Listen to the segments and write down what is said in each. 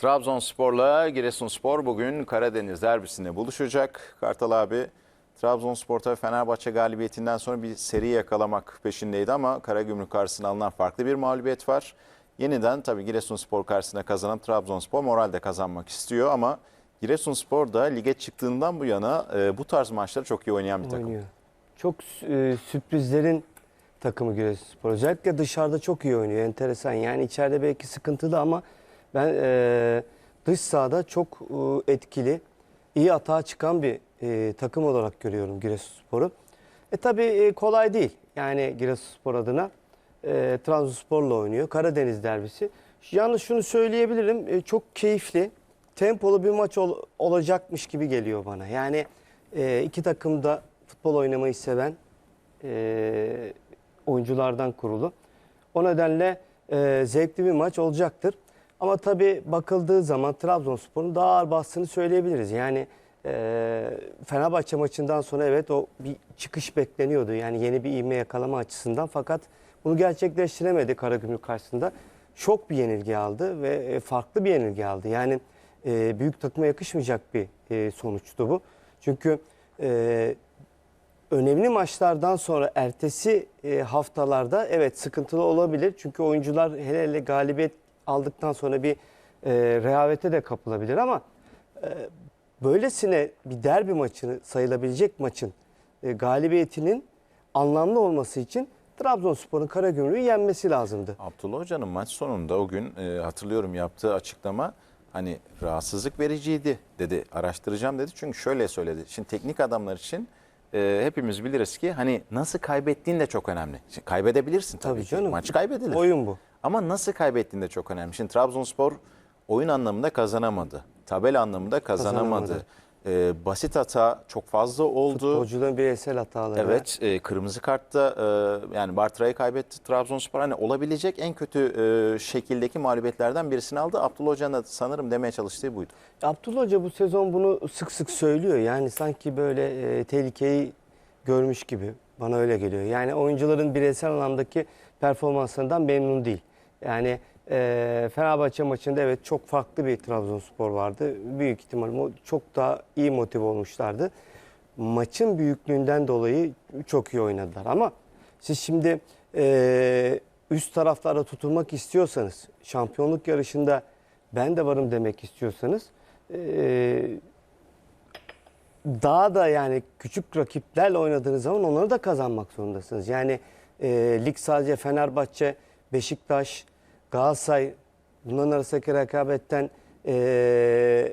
Trabzonspor'la Giresunspor bugün Karadeniz derbisinde buluşacak. Kartal abi Trabzonspor tabii Fenerbahçe galibiyetinden sonra bir seri yakalamak peşindeydi ama Karagümrük karşısına alınan farklı bir mağlubiyet var. Yeniden tabii Giresunspor karşısında kazanan Trabzonspor moralde kazanmak istiyor ama Giresunspor da lige çıktığından bu yana e, bu tarz maçları çok iyi oynayan bir takım. oynuyor. Çok e, sürprizlerin takımı Giresunspor. Özellikle dışarıda çok iyi oynuyor. Enteresan. Yani içeride belki sıkıntılı ama ben e, dış sahada çok e, etkili, iyi atağa çıkan bir e, takım olarak görüyorum Giresunspor'u. E tabii e, kolay değil. Yani Giresunspor adına e, Trabzonspor'la oynuyor. Karadeniz derbisi. Yalnız şunu söyleyebilirim. e, çok keyifli, tempolu bir maç ol- olacakmış gibi geliyor bana. Yani e, iki takım da futbol oynamayı seven e, oyunculardan kurulu. O nedenle e, zevkli bir maç olacaktır. Ama tabii bakıldığı zaman Trabzonspor'un daha ağır bastığını söyleyebiliriz. Yani e, Fenerbahçe maçından sonra evet o bir çıkış bekleniyordu. Yani yeni bir ivme yakalama açısından fakat bunu gerçekleştiremedi Karagümrük karşısında. Şok bir yenilgi aldı ve e, farklı bir yenilgi aldı. Yani e, büyük takıma yakışmayacak bir e, sonuçtu bu. Çünkü e, önemli maçlardan sonra ertesi e, haftalarda evet sıkıntılı olabilir. Çünkü oyuncular hele hele galibiyet aldıktan sonra bir e, rehavete de kapılabilir ama e, böylesine bir derbi maçını sayılabilecek maçın e, galibiyetinin anlamlı olması için Trabzonspor'un Karagümrük'ü yenmesi lazımdı. Abdullah Hoca'nın maç sonunda o gün e, hatırlıyorum yaptığı açıklama hani rahatsızlık vericiydi dedi. Araştıracağım dedi. Çünkü şöyle söyledi. Şimdi teknik adamlar için e, hepimiz biliriz ki hani nasıl kaybettiğin de çok önemli. Şimdi kaybedebilirsin tabii, Tabii ki. canım. Maç kaybedilir. Oyun bu. Ama nasıl kaybettiğin de çok önemli. Şimdi Trabzonspor oyun anlamında kazanamadı. Tabela anlamında kazanamadı. Kazanamadı. E, basit hata çok fazla oldu. Futbolcuların bireysel hataları. Evet, e, kırmızı kartta e, yani Bartra'yı kaybetti Trabzonspor. Hani olabilecek en kötü e, şekildeki mağlubiyetlerden birisini aldı. Abdullah Hoca'nın da sanırım demeye çalıştığı buydu. Abdullah Hoca bu sezon bunu sık sık söylüyor. Yani sanki böyle e, tehlikeyi görmüş gibi bana öyle geliyor. Yani oyuncuların bireysel anlamdaki performanslarından memnun değil. Yani e, Fenerbahçe maçında evet çok farklı bir Trabzonspor vardı. Büyük ihtimal çok daha iyi motive olmuşlardı. Maçın büyüklüğünden dolayı çok iyi oynadılar ama siz şimdi e, üst taraflara tutulmak istiyorsanız, şampiyonluk yarışında ben de varım demek istiyorsanız e, daha da yani küçük rakiplerle oynadığınız zaman onları da kazanmak zorundasınız. Yani e, lig sadece Fenerbahçe, Beşiktaş, Galatasaray bunların arasındaki rekabetten e,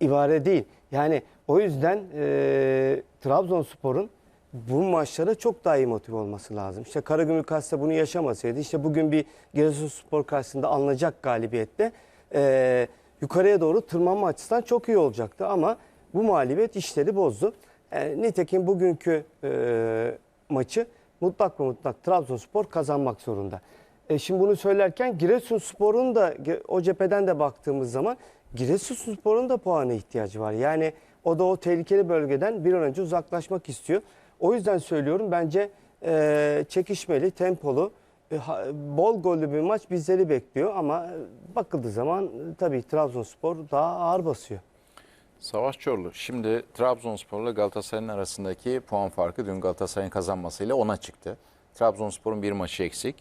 ibare değil. Yani o yüzden e, Trabzonspor'un bu maçlara çok daha iyi motive olması lazım. İşte Karagümrük karşısında bunu yaşamasaydı işte bugün bir Giresunspor karşısında alınacak galibiyette e, yukarıya doğru tırmanma açısından çok iyi olacaktı ama bu mağlubiyet işleri bozdu. E, nitekim bugünkü e, maçı mutlak ve mutlak Trabzonspor kazanmak zorunda. E şimdi bunu söylerken Giresunspor'un da o cepheden de baktığımız zaman Giresunspor'un da puana ihtiyacı var. Yani o da o tehlikeli bölgeden bir an önce uzaklaşmak istiyor. O yüzden söylüyorum bence e, çekişmeli, tempolu, e, bol gollü bir maç bizleri bekliyor ama bakıldığı zaman e, tabii Trabzonspor daha ağır basıyor. Savaş Çorlu. Şimdi Trabzonspor'la Galatasaray'ın arasındaki puan farkı dün Galatasaray'ın kazanmasıyla ona çıktı. Trabzonspor'un bir maçı eksik.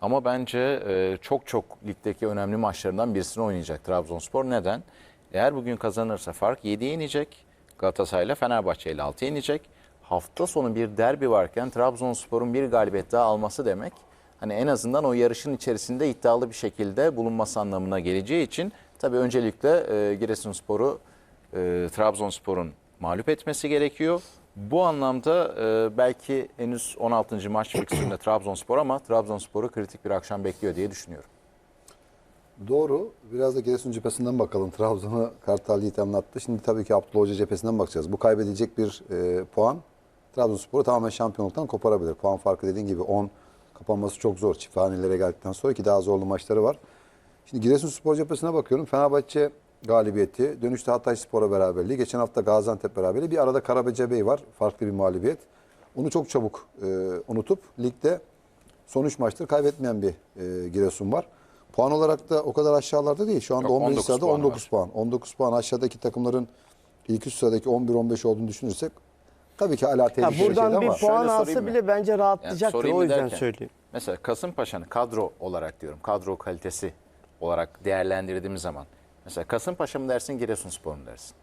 Ama bence e, çok çok ligdeki önemli maçlarından birisini oynayacak Trabzonspor. Neden? Eğer bugün kazanırsa fark 7'ye inecek. Galatasaray ile Fenerbahçe ile 6'ya inecek. Hafta sonu bir derbi varken Trabzonspor'un bir galibiyet daha alması demek hani en azından o yarışın içerisinde iddialı bir şekilde bulunması anlamına geleceği için tabii öncelikle e, Giresunspor'u e, Trabzonspor'un mağlup etmesi gerekiyor. Bu anlamda e, belki henüz 16. maç fikstüründe Trabzonspor ama Trabzonspor'u kritik bir akşam bekliyor diye düşünüyorum. Doğru. Biraz da Giresun cephesinden bakalım. Trabzon'u Kartal Yiğit anlattı. Şimdi tabii ki Abdullah Hoca cephesinden bakacağız. Bu kaybedilecek bir e, puan Trabzonspor'u tamamen şampiyonluktan koparabilir. Puan farkı dediğin gibi 10 kapanması çok zor. Çift hanelere geldikten sonra ki daha zorlu maçları var. Şimdi Giresunspor cephesine bakıyorum. Fenerbahçe galibiyeti, dönüşte Hatayspor'a beraberliği, geçen hafta Gaziantep beraberliği. Bir arada Karabece Bey var. Farklı bir mağlubiyet. Onu çok çabuk e, unutup ligde son 3 maçtır kaybetmeyen bir e, Giresun var. Puan olarak da o kadar aşağılarda değil. Şu anda Yok, 11. 19 sırada puanı 19 var. puan. 19 puan aşağıdaki takımların ilk üst sıradaki 11-15 olduğunu düşünürsek tabii ki hala Ya tehlikeli bir buradan bir ama puan alsa bile bence rahatlayacaktır. sorayım o yüzden derken, söyleyeyim. Mesela Kasımpaşa'nın kadro olarak diyorum, kadro kalitesi olarak değerlendirdiğimiz zaman. Mesela Kasımpaşa mı dersin, Giresunspor mu dersin?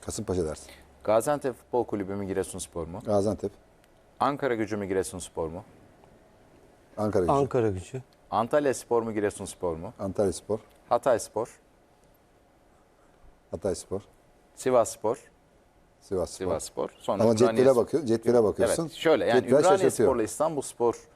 Kasımpaşa dersin. Gaziantep Futbol Kulübü mü, Giresunspor mu? Gaziantep, Ankara Gücü mü, Giresunspor mu? Ankara Gücü, Ankara gücü. Antalya Spor mu, Giresunspor mu? Antalya Spor, Hatay Spor, Hatay Spor, Sivas Spor, Sivas Spor. Sivas Spor. Sonra Ama Ümraniye cetvele bakıyor, cetvele bakıyorsun. Evet şöyle yani Cetvel Ümraniye. Spor'la İstanbul Spor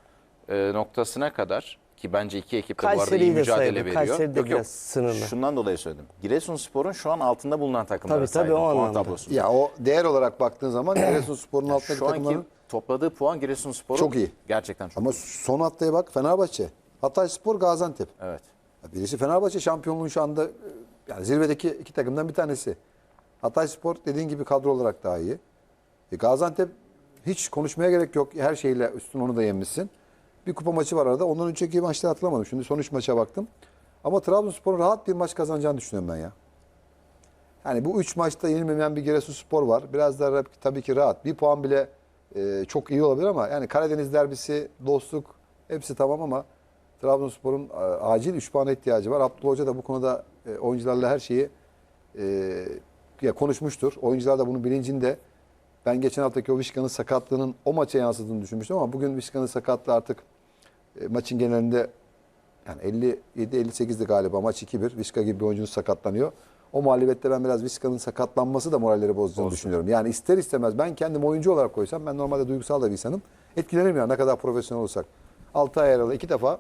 e, noktasına kadar ki bence iki ekip de bu arada Kayseri'yi iyi de mücadele sayılır. veriyor. Kayseri de biraz sınırlı. Şundan dolayı söyledim. Giresunspor'un şu an altında bulunan takımları Tabii, tabii, saydım o puan anlamda. tablosunda. Ya o değer olarak baktığın zaman Giresunspor'un altındaki Şu anki takımların topladığı puan Giresunspor'un Çok iyi. Gerçekten çok ama iyi. son haftaya bak Fenerbahçe, Hatay Spor, Gaziantep. Evet. Ya Birisi Fenerbahçe şampiyonluğun şu anda e, yani zirvedeki iki takımdan bir tanesi. Hatay Spor dediğin gibi kadro olarak daha iyi. E, Gaziantep hiç konuşmaya gerek yok. Her şeyle üstün onu da yenmişsin. Bir kupa maçı var arada. Ondan önceki maçta hatırlamadım. Şimdi son üç maça baktım. Ama Trabzonspor'un rahat bir maç kazanacağını düşünüyorum ben ya. Yani bu üç maçta yenilmeyen bir Giresunspor var. Biraz da ra- tabii ki rahat. Bir puan bile e, çok iyi olabilir ama yani Karadeniz derbisi, dostluk hepsi tamam ama Trabzonspor'un e, acil 3 puana ihtiyacı var. Abdullah Hoca da bu konuda e, oyuncularla her şeyi e, ya konuşmuştur. Oyuncular da bunun bilincinde. Ben geçen haftaki o Vişkan'ın sakatlığının o maça yansıdığını düşünmüştüm ama bugün Vişkan'ın sakatlığı artık maçın genelinde yani 57-58'di galiba maç 2-1. Vişka gibi bir oyuncunuz sakatlanıyor. O mağlubiyette ben biraz Vişka'nın sakatlanması da moralleri bozduğunu düşünüyorum. Yani ister istemez ben kendim oyuncu olarak koysam ben normalde duygusal da bir insanım. Etkilenirim yani ne kadar profesyonel olsak. 6 ay aralı iki defa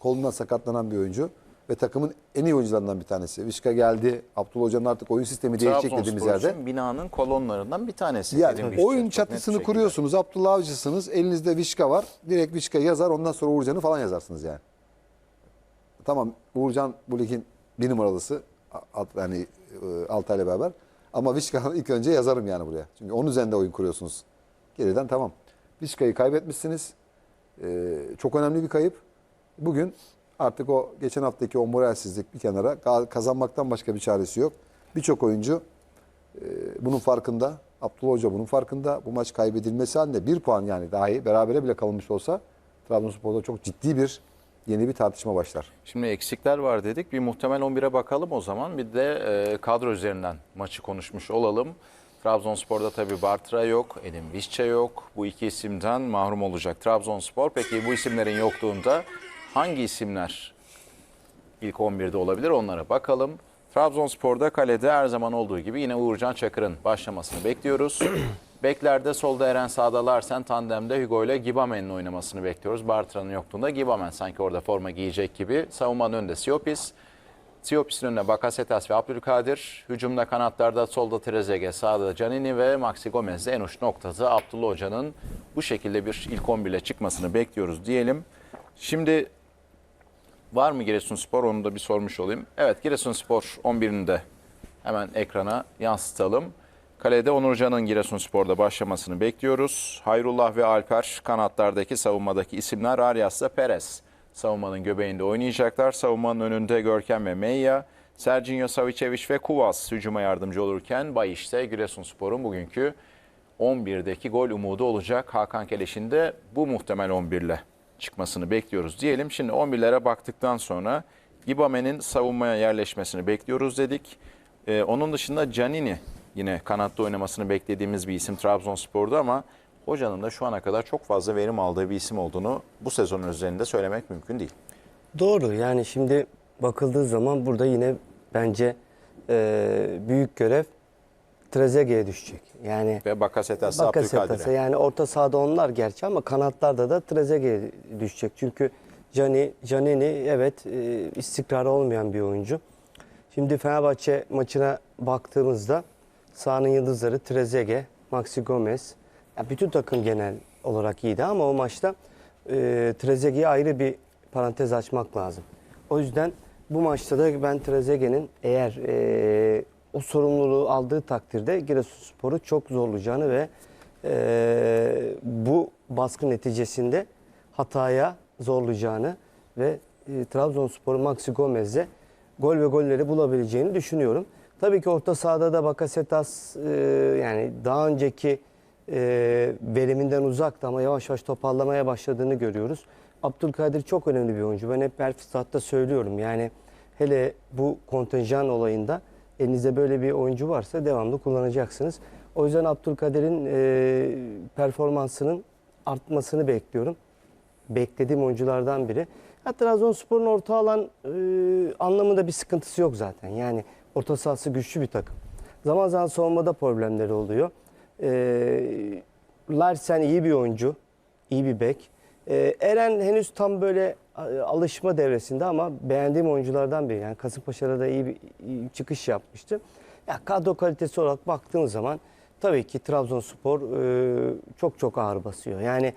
kolundan sakatlanan bir oyuncu ve takımın en iyi oyuncularından bir tanesi. Vişka geldi. Abdullah Hoca'nın artık oyun sistemi değişecek dediğimiz yerde. binanın kolonlarından bir tanesi. Yani oyun çatısını kuruyorsunuz. Abdullah Avcısınız. Elinizde Vişka var. Direkt Vişka yazar. Ondan sonra Uğurcan'ı falan yazarsınız yani. Tamam Uğurcan bu ligin bir numaralısı. Alt, yani e, Altay'la beraber. Ama Vişka'nı ilk önce yazarım yani buraya. Çünkü onun üzerinde oyun kuruyorsunuz. Geriden tamam. Vişka'yı kaybetmişsiniz. Ee, çok önemli bir kayıp. Bugün artık o geçen haftaki o moralsizlik bir kenara kazanmaktan başka bir çaresi yok. Birçok oyuncu e, bunun farkında. Abdullah Hoca bunun farkında. Bu maç kaybedilmesi halinde bir puan yani dahi berabere bile kalınmış olsa Trabzonspor'da çok ciddi bir yeni bir tartışma başlar. Şimdi eksikler var dedik. Bir muhtemel 11'e bakalım o zaman. Bir de e, kadro üzerinden maçı konuşmuş olalım. Trabzonspor'da tabii Bartra yok, Edin Visca yok. Bu iki isimden mahrum olacak Trabzonspor. Peki bu isimlerin yokluğunda hangi isimler ilk 11'de olabilir onlara bakalım. Trabzonspor'da kalede her zaman olduğu gibi yine Uğurcan Çakır'ın başlamasını bekliyoruz. Beklerde solda Eren sağda Larsen tandemde Hugo ile Gibamen'in oynamasını bekliyoruz. Bartra'nın yokluğunda Gibamen sanki orada forma giyecek gibi. Savunmanın önünde Siopis. Siopis'in önünde Bakasetas ve Abdülkadir. Hücumda kanatlarda solda Trezeguet, sağda Canini ve Maxi Gomez'de en uç noktası Abdullah Hoca'nın bu şekilde bir ilk 11 ile çıkmasını bekliyoruz diyelim. Şimdi Var mı Giresunspor onu da bir sormuş olayım. Evet Giresunspor 11'ini de hemen ekrana yansıtalım. Kalede Onurcan'ın Giresunspor'da başlamasını bekliyoruz. Hayrullah ve Alper kanatlardaki savunmadaki isimler Arias'la Perez. Savunmanın göbeğinde oynayacaklar. Savunmanın önünde Görkem ve Meyya. Serginho Savicevic ve Kuvas hücuma yardımcı olurken Bayiş ise Giresunspor'un bugünkü 11'deki gol umudu olacak. Hakan Keleş'in de bu muhtemel 11 ile çıkmasını bekliyoruz diyelim. Şimdi 11'lere baktıktan sonra Gibamen'in savunmaya yerleşmesini bekliyoruz dedik. Ee, onun dışında Canini yine kanatta oynamasını beklediğimiz bir isim Trabzonspor'da ama hocanın da şu ana kadar çok fazla verim aldığı bir isim olduğunu bu sezonun üzerinde söylemek mümkün değil. Doğru yani şimdi bakıldığı zaman burada yine bence e, büyük görev Trezeguet'e düşecek. Yani Ve Bakasetas, Bakasetas'a Abdülkadir'e. yani orta sahada onlar gerçi ama kanatlarda da Trezeguet düşecek. Çünkü Cani, Canini evet e, istikrarı olmayan bir oyuncu. Şimdi Fenerbahçe maçına baktığımızda sahanın yıldızları Trezeguet, Maxi Gomez. Ya bütün takım genel olarak iyiydi ama o maçta e, Trezeguet'e ayrı bir parantez açmak lazım. O yüzden bu maçta da ben Trezeguet'in eğer e, o sorumluluğu aldığı takdirde Giresunspor'u çok zorlayacağını ve e, bu baskı neticesinde hataya zorlayacağını ve e, Trabzonspor'un Maxi Gomez'le gol ve golleri bulabileceğini düşünüyorum. Tabii ki orta sahada da Bakasetas e, yani daha önceki e, veriminden uzaktı ama yavaş yavaş toparlamaya başladığını görüyoruz. Abdülkadir çok önemli bir oyuncu. Ben hep her fırsatta söylüyorum. Yani hele bu kontenjan olayında elinizde böyle bir oyuncu varsa devamlı kullanacaksınız. O yüzden Abdülkadir'in e, performansının artmasını bekliyorum. Beklediğim oyunculardan biri. Ha, Trabzonspor'un orta alan e, anlamında bir sıkıntısı yok zaten. Yani orta sahası güçlü bir takım. Zaman zaman savunmada problemleri oluyor. E, Larsen iyi bir oyuncu, iyi bir bek. E, Eren henüz tam böyle e, alışma devresinde ama beğendiğim oyunculardan biri. Yani Kasımpaşa'da da iyi bir çıkış yapmıştı. Ya kadro kalitesi olarak baktığımız zaman tabii ki Trabzonspor e, çok çok ağır basıyor. Yani